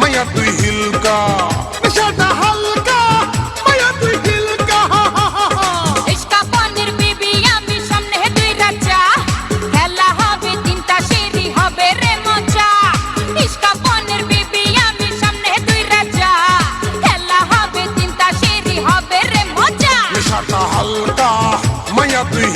মাইয়া তুই হিলকা নেশাটা হালকা মাইয়া তুই হিলকা ইশকা পানির বিবি আমি সামনে দুই রাজা খেলা হবে তিনটা সিঁড়ি হবে রে মজা ইশকা পানির বিবি আমি সামনে দুই রাজা খেলা হবে তিনটা সিঁড়ি হবে রে মজা নেশাটা হালকা মাইয়া তুই হিলকা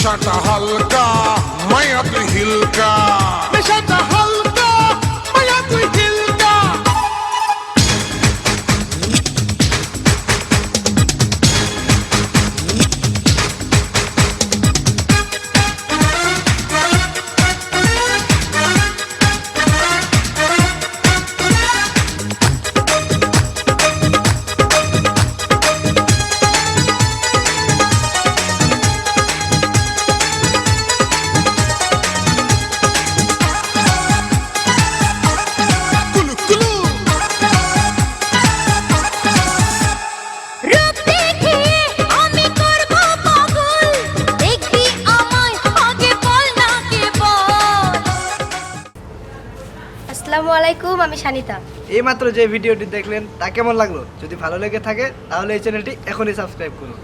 মজা নেশাটা হালকা মায়া তুই হিলকা আসসালামু আলাইকুম, আমি সানিতা। এইমাত্র যে ভিডিওটি দেখলেন, তা কেমন লাগল? যদি ভালো লেগে থাকে, তাহলে এই চ্যানেলটি এখনই সাবস্ক্রাইব করুন।